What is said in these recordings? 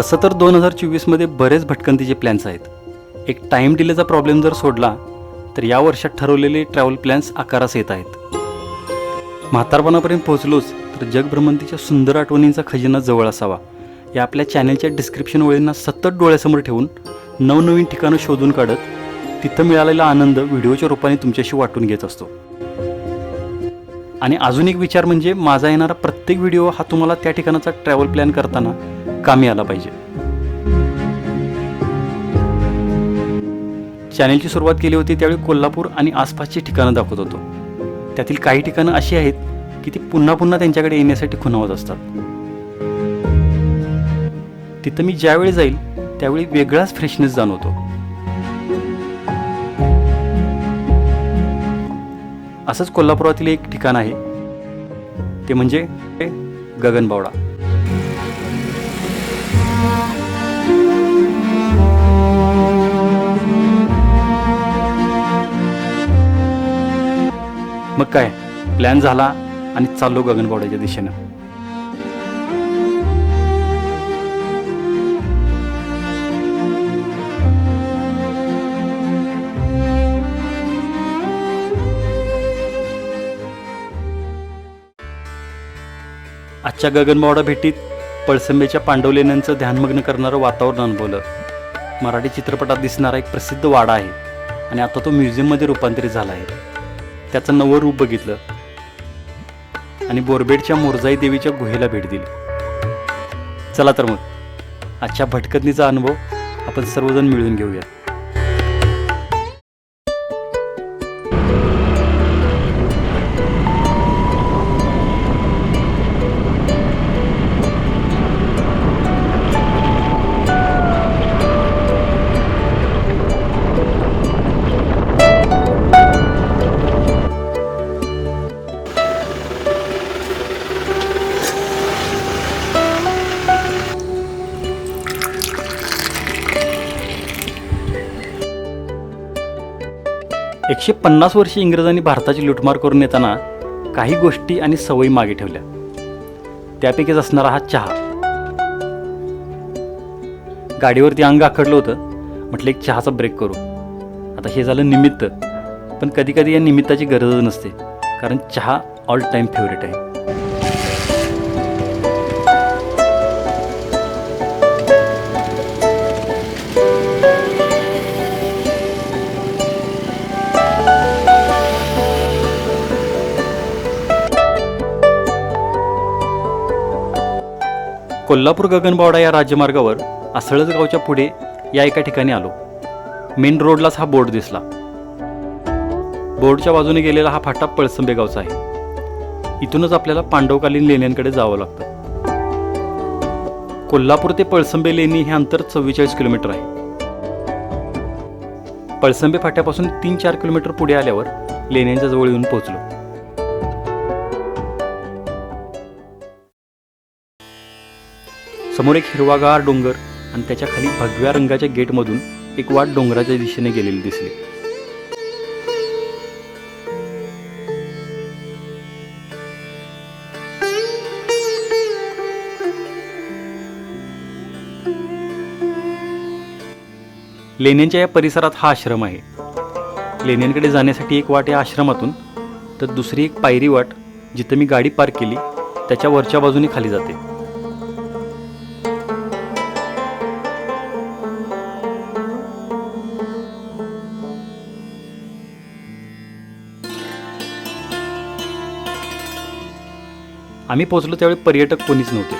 तसं तर दोन हजार चोवीसमध्ये बरेच भटकंतीचे प्लॅन्स आहेत. एक टाईम डिलेचा प्रॉब्लेम जर सोडला तर या वर्षात ठरवलेले ट्रॅव्हल प्लॅन्स आकारास येत आहेत. म्हातारपणापर्यंत पोहोचलोच तर जगभ्रमंतीच्या सुंदर आठवणींचा खजिना जवळ असावा. या आपल्या चॅनलच्या डिस्क्रिप्शन वळींना सतत डोळ्यासमोर ठेवून नवनवीन ठिकाणं शोधून काढत तिथं मिळालेला आनंद व्हिडिओच्या रूपाने तुमच्याशी वाटून घेत असतो. आणि अजून एक विचार म्हणजे माझा येणारा प्रत्येक व्हिडिओ हा तुम्हाला त्या ठिकाणाचा ट्रॅव्हल प्लॅन करताना कामी आला पाहिजे. चॅनेलची सुरुवात केली होती त्यावेळी कोल्हापूर आणि आसपासची ठिकाणं दाखवत होतो. त्यातील काही ठिकाणं अशी आहेत की ती पुन्हा पुन्हा त्यांच्याकडे येण्यासाठी खुणावत असतात. तिथं मी ज्यावेळी जाईल त्यावेळी वेगळाच फ्रेशनेस जाणवतो. असंच कोल्हापुरातील एक ठिकाण आहे. ते म्हणजे गगनबावडा. काय? प्लॅन झाला आणि चाललो गगनबावड्याच्या दिशेनं. आजच्या गगनबावडा भेटीत पळसंबेच्या पांडवलेण्यांचं ध्यानमग्न करणारं वातावरण अनुभवलं. मराठी चित्रपटात दिसणारा एक प्रसिद्ध वाडा आहे आणि आता तो म्युझियममध्ये रूपांतरित झाला आहे. त्याचं नवं रूप बघितलं. आणि बोरबेडच्या मोरजाई देवीच्या गुहेला भेट दिली. चला तर मग आजच्या भटकतनीचा अनुभव आपण सर्वजण मिळून घेऊया एकशे पन्नास वर्षे इंग्रजांनी भारताची लुटमार करून येताना काही गोष्टी आणि सवयी मागे ठेवल्या. त्यापैकीच असणारा हा चहा. गाडीवरती अंग आखडलं होतं. म्हटलं एक चहाचा ब्रेक करू. आता हे झालं निमित्त. पण कधी कधी या निमित्ताची गरजच नसते. कारण चहा ऑल टाईम फेवरेट आहे. कोल्हापूर गगनबावडा या राज्यमार्गावर आसळज गावच्या पुढे या एका ठिकाणी आलो. मेन रोडलाच हा बोर्ड दिसला. बोर्डच्या बाजूने गेलेला हा फाटा पळसंबे गावचा आहे. इथूनच आपल्याला पांडवकालीन लेण्यांकडे जावं लागतं. कोल्हापूर ते पळसंबे लेणी हे अंतर चव्वेचाळीस किलोमीटर आहे. पळसंबे फाट्यापासून तीन चार किलोमीटर पुढे आल्यावर लेण्यांच्या जवळ येऊन पोहोचलो. समोर एक हिरवागार डोंगर आणि त्याच्याखाली भगव्या रंगाच्या गेटमधून एक वाट डोंगराच्या दिशेने गेलेली दिसली. लेण्यांच्या या परिसरात हा आश्रम आहे. लेण्यांकडे जाण्यासाठी एक वाट या आश्रमातून तर दुसरी एक पायरी वाट जिथं मी गाडी पार्क केली त्याच्या वरच्या बाजूने खाली जाते. आम्ही पोहोचलो त्यावेळी पर्यटक कोणीच नव्हते.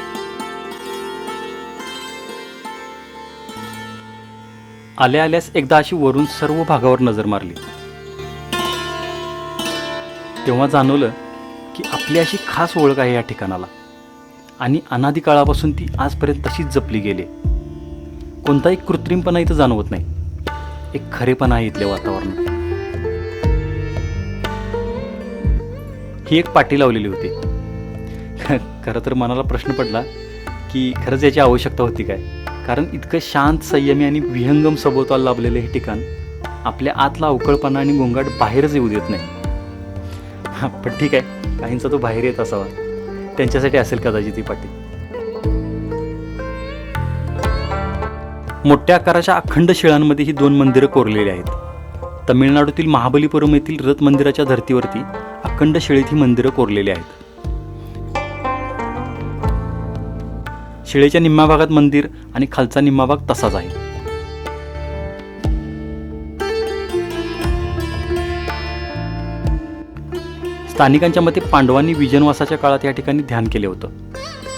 आल्या आल्यास एकदा अशी वरून सर्व भागावर नजर मारली. तेव्हा जाणवलं की आपली अशी खास ओळख आहे या ठिकाणाला. आणि अनादी काळापासून ती आजपर्यंत तशीच जपली गेली. कोणताही कृत्रिमपणा इथं जाणवत नाही. एक खरेपणा आहे इथल्या वातावरणात. ही एक पाटी लावलेली होती. खरं तर मनाला प्रश्न पडला की खरंच याची आवश्यकता होती काय? कारण इतकं शांत संयमी आणि विहंगम सभोवताल लाभलेलं हे ठिकाण आपल्या आतला अवकळपणा आणि गोंगाट बाहेरच येऊ देत नाही. हा, पण ठीक आहे. काहींचा तो बाहेर येत असावा. त्यांच्यासाठी असेल कदाचित ती पाटी. मोठ्या आकाराच्या अखंड शिळांमध्ये ही दोन मंदिरं कोरलेली आहेत. तमिळनाडूतील महाबलीपुरम येथील रथ मंदिराच्या धर्तीवरती अखंड शिळेत ही मंदिरं कोरलेली आहेत. शिळेच्या निम्म्या भागात मंदिर आणि खालचा निम्मा भाग तसाच आहे स्थानिकांच्या मते पांडवांनी विजनवासाच्या काळात या ठिकाणी ध्यान केले होतं.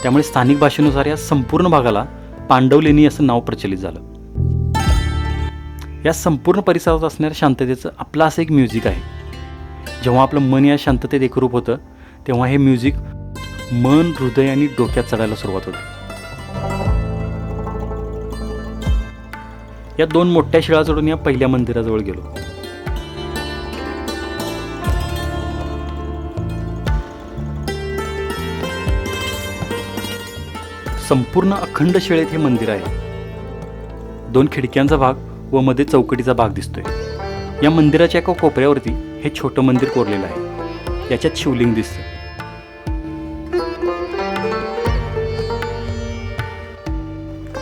त्यामुळे स्थानिक भाषेनुसार या संपूर्ण भागाला पांडवलेणी असं नाव प्रचलित झालं. या संपूर्ण परिसरात असणाऱ्या शांततेचं आपलं असं एक म्युझिक आहे. जेव्हा आपलं मन या शांततेत एकरूप होतं तेव्हा हे म्युझिक मन हृदय आणि डोक्यात चढायला सुरुवात होते. या दोन मोठ्या शिळा चढून या पहिल्या मंदिराजवळ गेलो. संपूर्ण अखंड शिळेत हे मंदिर आहे. दोन खिडक्यांचा भाग व मध्ये चौकटीचा भाग दिसतोय. या मंदिराच्या एका कोपऱ्यावरती हे छोटं मंदिर कोरलेलं आहे. याच्यात शिवलिंग दिसतं.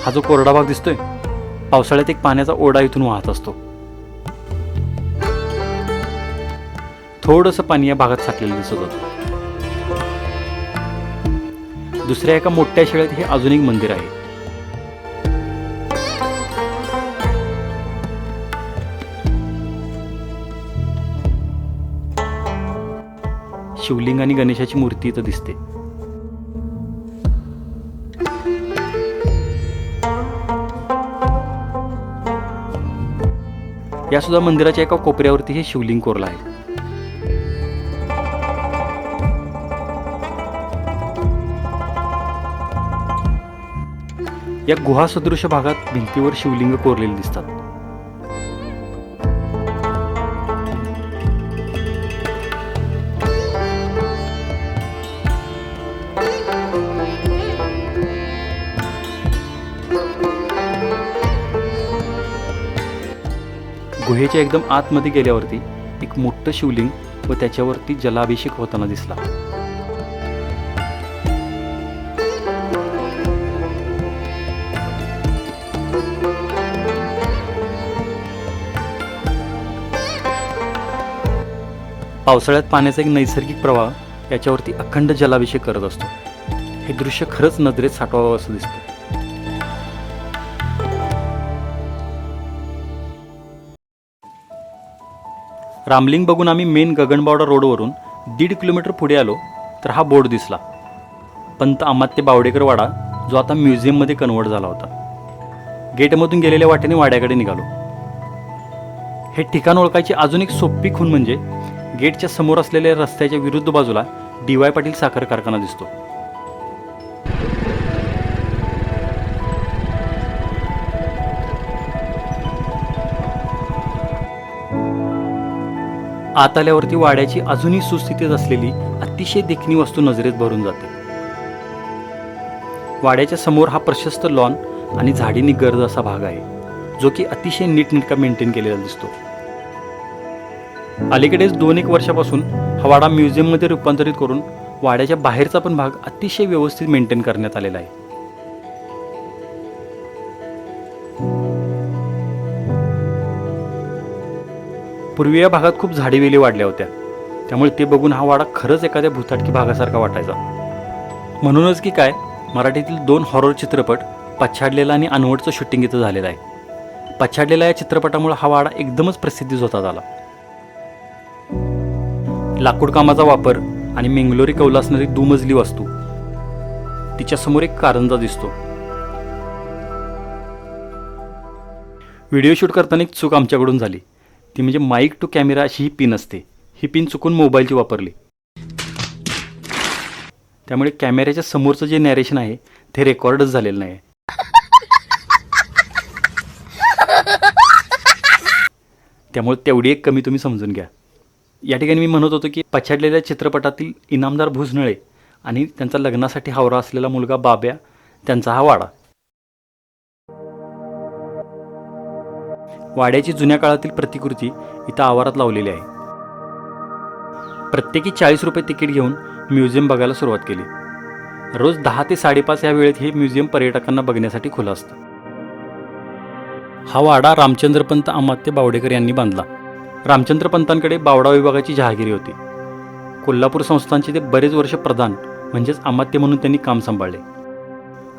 हा जो कोरडा भाग दिसतोय पावसाळ्यात एक पाण्याचा ओढा इथून वाहत असतो. थोडंसं पाणी या भागात साठलेलं दिसत होतं. दुसऱ्या एका मोठ्या शेळ्यात हे अजून एक मंदिर आहे. शिवलिंग आणि गणेशाची मूर्ती इथं दिसते. या सुद्धा मंदिराच्या एका कोपऱ्यावरती हे शिवलिंग कोरलं आहे. या गुहासदृश भागात भिंतीवर शिवलिंग कोरलेली दिसतात. गुहेच्या एकदम आतमध्ये गेल्यावरती एक मोठं शिवलिंग व त्याच्यावरती जलाभिषेक होताना दिसला. पावसाळ्यात पाण्याचा एक नैसर्गिक प्रवाह याच्यावरती अखंड जलाभिषेक करत असतो. हे दृश्य खरंच नजरेत साठवावं असं दिसतं. रामलिंग बघून आम्ही मेन गगनबावडा रोडवरून दीड किलोमीटर पुढे आलो तर हा बोर्ड दिसला. पंत अमात्य बावडेकर वाडा जो आता म्युझियममध्ये कन्वर्ट झाला होता. गेटमधून गेलेल्या वाटेने वाड्याकडे निघालो. हे ठिकाण ओळखायची अजून एक सोपी खूण म्हणजे गेटच्या समोर असलेल्या रस्त्याच्या विरुद्ध बाजूला डी वाय पाटील साखर कारखाना दिसतो. आत आल्यावरती वाड्याची अजूनही सुस्थितीत असलेली अतिशय देखणी वस्तू नजरेत भरून जाते. वाड्याच्या समोर हा प्रशस्त लॉन आणि झाडीनी गर्द असा भाग आहे जो की अतिशय नीटनेटका मेंटेन केलेला दिसतो. अलीकडेच दोन एक वर्षापासून हा वाडा म्युझियममध्ये रूपांतरित करून वाड्याच्या बाहेरचा पण भाग अतिशय व्यवस्थित मेंटेन करण्यात आलेला आहे. पूर्वी या भागात खूप झाडेवेली वाढल्या होत्या. त्यामुळे ते बघून हा वाडा खरंच एखाद्या भूताटकी भागासारखा वाटायचा. म्हणूनच की काय मराठीतील दोन हॉरर चित्रपट पछाडलेला आणि अनवडचं शूटिंग इथं झालेलं आहे. पछाडलेला या चित्रपटामुळे हा वाडा एकदमच प्रसिद्धी होता झाला लाकूड कामाचा वापर आणि मेंगलोरी कौल असणारी दुमजली वास्तू तिच्यासमोर एक कारंजा दिसतो. व्हिडिओ शूट करताना एक चूक आमच्याकडून झाली. ती म्हणजे माईक टू कॅमेरा अशी ही पिन असते. ही पिन चुकून मोबाईलची वापरली. त्यामुळे कॅमेऱ्याच्या समोरचं जे नॅरेशन आहे ते रेकॉर्डच झालेलं नाही त्यामुळे तेवढी एक कमी तुम्ही समजून घ्या. या ठिकाणी मी म्हणत होतो की पछाडलेल्या चित्रपटातील इनामदार भुजनळे आणि त्यांचा लग्नासाठी हावरा असलेला मुलगा बाब्या त्यांचा हा वाडा. वाड्याची जुन्या काळातील प्रतिकृती इथं आवारात लावलेली आहे. प्रत्येकी चाळीस रुपये तिकीट घेऊन म्युझियम बघायला सुरुवात केली. रोज दहा ते साडेपाच या वेळेत हे म्युझियम पर्यटकांना बघण्यासाठी खुलं असतं. हा वाडा रामचंद्रपंत अमात्य बावडेकर यांनी बांधला. रामचंद्रपंतांकडे बावडा विभागाची जहागिरी होती. कोल्हापूर संस्थांचे ते बरेच वर्ष प्रधान म्हणजेच अमात्य म्हणून त्यांनी काम सांभाळले.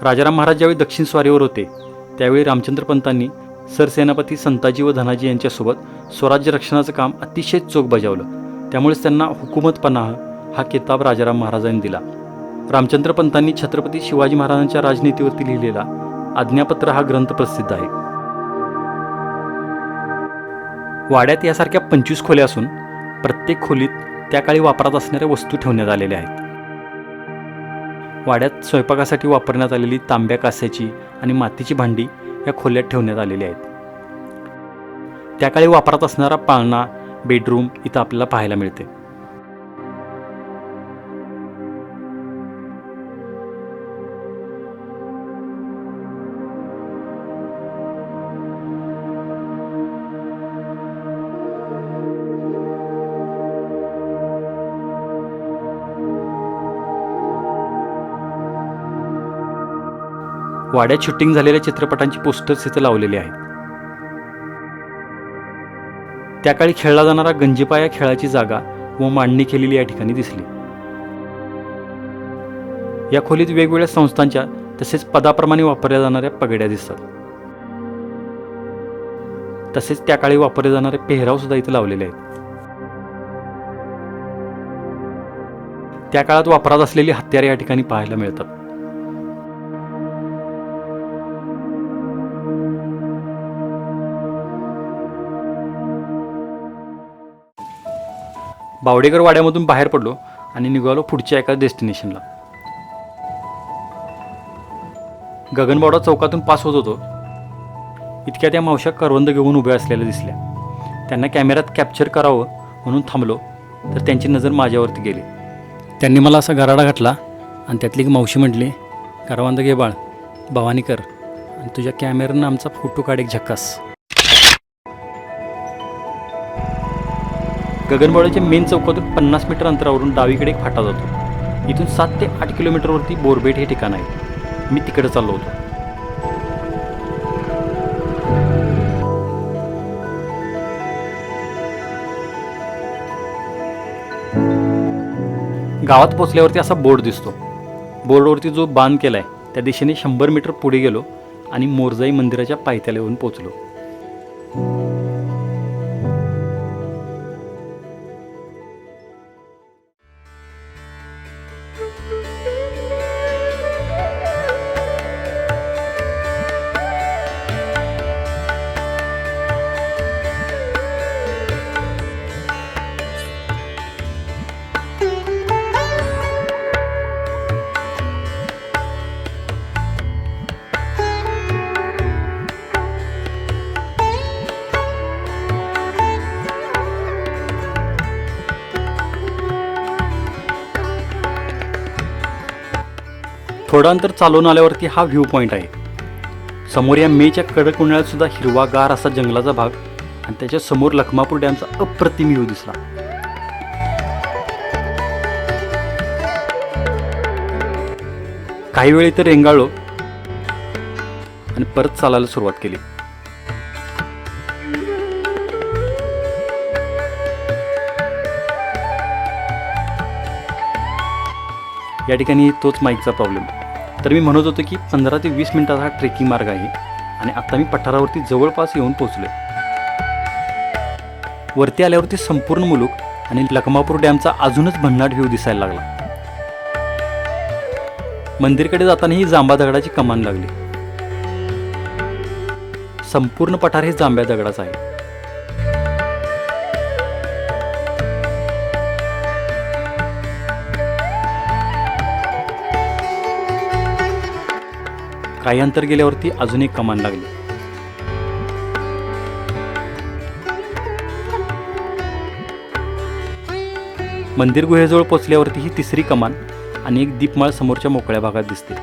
राजाराम महाराज ज्यावेळी दक्षिण स्वारीवर होते त्यावेळी रामचंद्रपंतांनी सरसेनापती संताजी व धनाजी यांच्यासोबत स्वराज्य रक्षणाचं काम अतिशय चोख बजावलं. त्यामुळेच त्यांना हुकुमत पनाह हा किताब राजाराम महाराजांनी दिला. रामचंद्र पंतांनी छत्रपती शिवाजी महाराजांच्या राजनीतीवरती लिहिलेला आज्ञापत्र हा ग्रंथ प्रसिद्ध आहे. वाड्यात यासारख्या पंचवीस खोल्या असून प्रत्येक खोलीत त्या काळी वापरात असणाऱ्या वस्तू ठेवण्यात आलेल्या आहेत. वाड्यात स्वयंपाकासाठी वापरण्यात आलेली तांब्या कास्याची आणि मातीची भांडी या खोल्यात ठेवण्यात आलेल्या आहेत. त्या काळी वापरात असणारा पाळणा बेडरूम इथं आपल्याला पाहायला मिळते. वाड्यात शूटिंग झालेल्या चित्रपटांची पोस्टर्स इथं लावलेली आहेत. त्या काळी खेळला जाणारा गंजिपा या खेळाची जागा व मांडणी केलेली या ठिकाणी दिसली. या खोलीत वेगवेगळ्या संस्थांच्या तसेच पदाप्रमाणे वापरल्या जाणाऱ्या पगड्या दिसतात. तसेच त्या काळी वापरले जाणारे पेहराव सुद्धा इथे लावलेले आहेत. त्या काळात वापरात असलेली हत्यारे या ठिकाणी पाहायला मिळतात. बावडेकर वाड्यामधून बाहेर पडलो आणि निघालो पुढच्या एका डेस्टिनेशनला गगनबावडा चौकातून पास होत होतो. इतक्या त्या मावश्या करवंद घेऊन उभ्या असलेल्या दिसल्या. त्यांना कॅमेऱ्यात कॅप्चर करावं म्हणून थांबलो तर त्यांची नजर माझ्यावरती गेली. त्यांनी मला असा गराडा घातला आणि त्यातली एक मावशी म्हटली करवंद घे बाळ भवानी कर आणि तुझ्या कॅमेऱ्यानं आमचा फोटो काढ एक झक्कास गगनबावड्याच्या मेन चौकातून पन्नास मीटर अंतरावरून डावीकडे एक फाटा जातो. इथून सात ते आठ किलोमीटरवरती बोरबेट हे ठिकाण आहे. मी तिकडे चाललो होतो. गावात पोचल्यावरती असा बोर्ड दिसतो. बोर्डवरती जो बांध केला आहे त्या दिशेने शंभर मीटर पुढे गेलो आणि मोरजाई मंदिराच्या पायथ्याला येऊन पोचलो. थोडं अंतर चालवून आल्यावरती हा व्ह्यू पॉईंट आहे. समोर या मेच्या कडक उन्हाळ्यातसुद्धा हिरवागार असा जंगलाचा भाग आणि त्याच्यासमोर लखमापूर डॅमचा अप्रतिम व्ह्यू दिसला. काही वेळ तर रेंगाळलो आणि परत चालायला सुरुवात केली. या ठिकाणी तोच माईकचा प्रॉब्लेम तर मी म्हणत होतो की पंधरा ते वीस मिनिटाचा हा ट्रेकिंग मार्ग आहे आणि आता मी पठारावरती जवळपास येऊन पोचलो वरती आल्यावरती संपूर्ण मुलुक आणि लखमापूर डॅमचा अजूनच भन्नाट व्ह्यू दिसायला लागला. मंदिरकडे जाताना ही जांबा दगडाची कमान लागली. संपूर्ण पठार हे जांभ्या दगडाचं आहे. काही अंतर गेल्यावरती अजून एक कमान लागली. मंदिर गुहेजवळ पोचल्यावरती ही तिसरी कमान आणि एक दीपमाळ समोरच्या मोकळ्या भागात दिसते.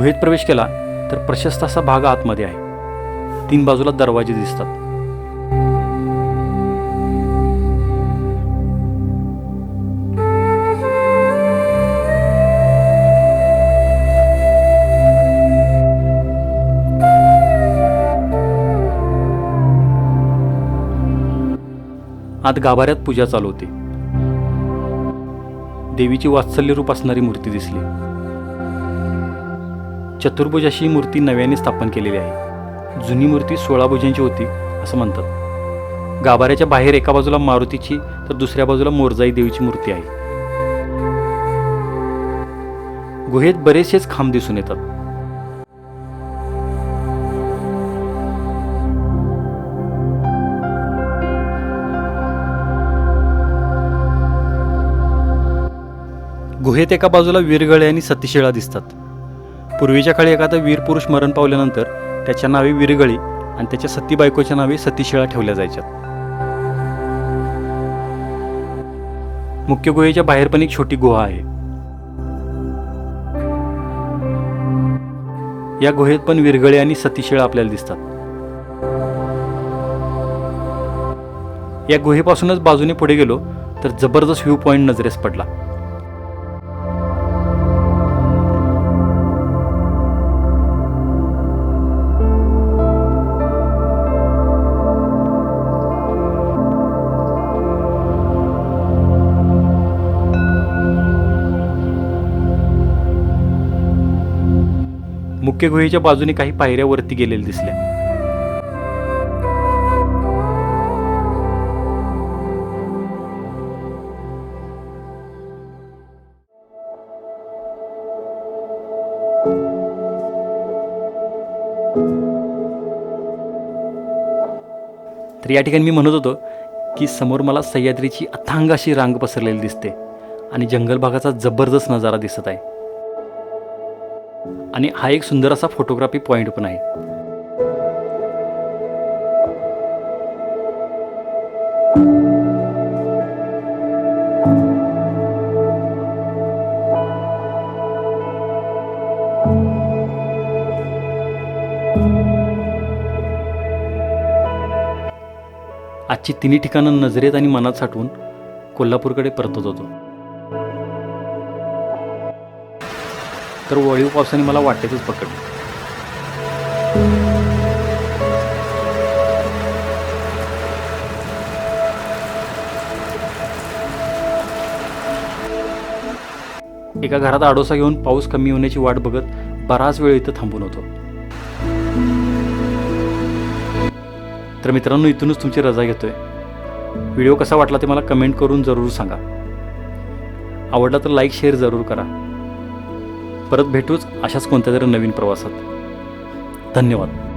गुहेत प्रवेश केला तर प्रशस्त असा भाग आतमध्ये आहे. तीन बाजूला दरवाजे दिसतात. आत गाभाऱ्यात पूजा चालू होती. देवीची वात्सल्य रूप असणारी मूर्ती दिसली. चतुर्भुज अशी मूर्ती नव्याने स्थापन केलेली आहे. जुनी मूर्ती सोळा भुजांची होती असं म्हणतात. गाभाऱ्याच्या बाहेर एका बाजूला मारुतीची तर दुसऱ्या बाजूला मोरजाई देवीची मूर्ती आहे. गुहेत बरेचसेच खांब दिसून येतात. गुहेत एका बाजूला वीरगळे आणि सतीशिळा दिसतात. पूर्वीच्या काळी एखादा वीर पुरुष मरण पावल्यानंतर त्याच्या नावे वीरगळी आणि त्याच्या सती बायकोच्या नावे सतीशिळा ठेवल्या जायच्या. मुख्य गुहेच्या बाहेर पण एक छोटी गुहा आहे. या गुहेत पण विरगळे आणि सतीशिळा आपल्याला दिसतात. या गुहेपासूनच बाजूने पुढे गेलो तर जबरदस्त व्ह्यू पॉइंट नजरेस पडला. मुख्य गुहेच्या बाजूने काही पायऱ्या वरती गेलेल्या दिसल्या तर या ठिकाणी मी म्हणत होतो की समोर मला सह्याद्रीची अथांग अशी रांग पसरलेली दिसते आणि जंगल भागाचा जबरदस्त नजारा दिसत आहे. आणि हा एक सुंदर असा फोटोग्राफी पॉईंट पण आहे. आजची तिन्ही ठिकाणं नजरेत आणि मनात साठवून कोल्हापूरकडे परतत होतो. तर वळीव पावसाने मला वाटेतच पकडलं. एका घरात आडोसा घेऊन पाऊस कमी होण्याची वाट बघत बराच वेळ इथं थांबून होतो. तर मित्रांनो इथूनच तुमची रजा घेतोय. व्हिडिओ कसा वाटला ते मला कमेंट करून जरूर सांगा. आवडला तर लाईक शेअर जरूर करा. परत भेटूच अशाच कोणत्या तरी नवीन प्रवासात. धन्यवाद.